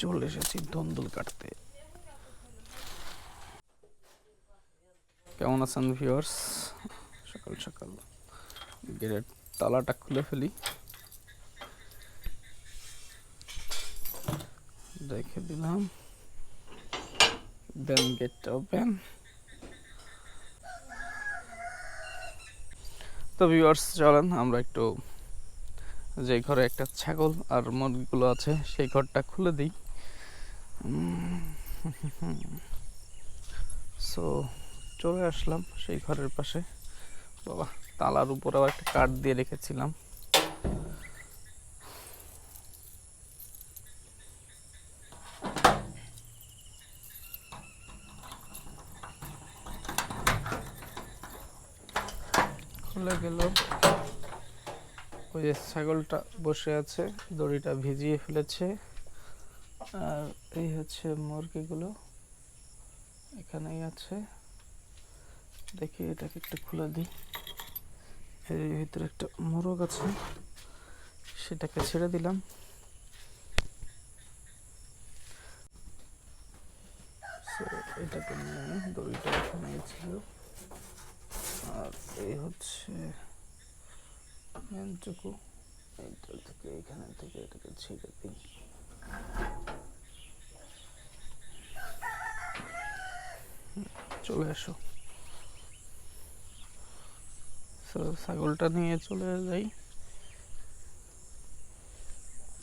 চলে এসেছি ধন্দুল কাটতে কেমন আছেন ভিউয়ার্স সকাল সকাল। গেটের তালাটা খুলে ফেলি। রেখে দিলাম। দেন গেটটা ওপেন তো ভিউয়ার্স চলেন, আমরা একটু যে ঘরে একটা ছাগল আর মুরগিগুলো আছে, সেই ঘরটা খুলে দিই। সো চলে আসলাম সেই ঘরের পাশে। বাবা, তালার উপর আবার একটা কাঠ দিয়ে রেখেছিলাম। খুলে গেল। ওই যে ছাগলটা বসে আছে, দড়িটা ভিজিয়ে ফেলেছে। আর এই হচ্ছে মুরগিগুলো এখানেই আছে। দেখি এটাকে একটু খুলে দিই। এর ভিতরে একটা মোরগ আছে, সেটাকে ছেড়ে দিলাম। এটাকে নিয়ে দড়িটা এখানে ছিল। আর এই হচ্ছে মেনটুকু এইটা থেকে এখানে থেকে এটাকে ছেড়ে দিই। চলে So, ছাগলটা নিয়ে চলে যাই।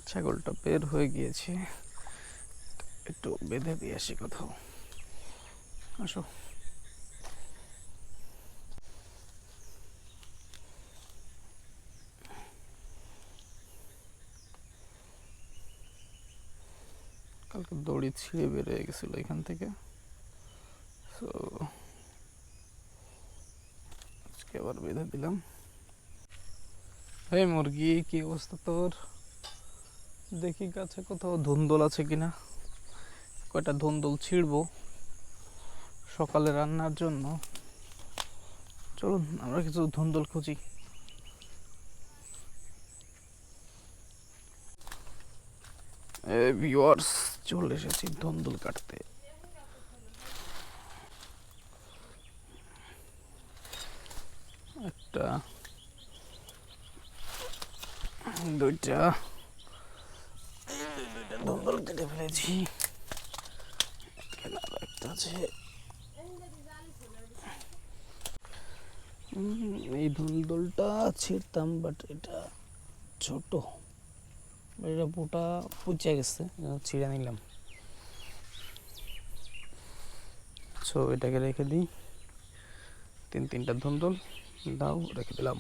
ছাগলটা বের হয়ে গিয়েছে। একটু বেঁধে দিয়ে আসি কোথাও। আসো। কালকে দড়ি ছিঁড়ে বেরিয়ে গেছিল এখান থেকে। সো আজকে আবার বেঁধে দিলাম। এই মুরগি, কি অবস্থা তোর? দেখি গাছে কোথাও ধুন্দল আছে কিনা। কয়টা ধুন্দল ছিঁড়বো সকালে রান্নার জন্য। চলুন, আমরা কিছু ধুন্দল খুঁজি। ভিউয়ার্স চলে এসেছি ধন্দুল কাটতে। একটা, দুইটা দুইটা ধন্দুল কেটে ফেলেছি। একটা আছে। এই ধুন্দুলটা ছিঁড়তাম বাট এটা ছোট। এটা পোটা পুচে গেছে ছিঁড়ে নিলাম। সো এটাকে রেখে দিই। তিন তিনটা ধুন্দুল, দাও, রেখে দিলাম।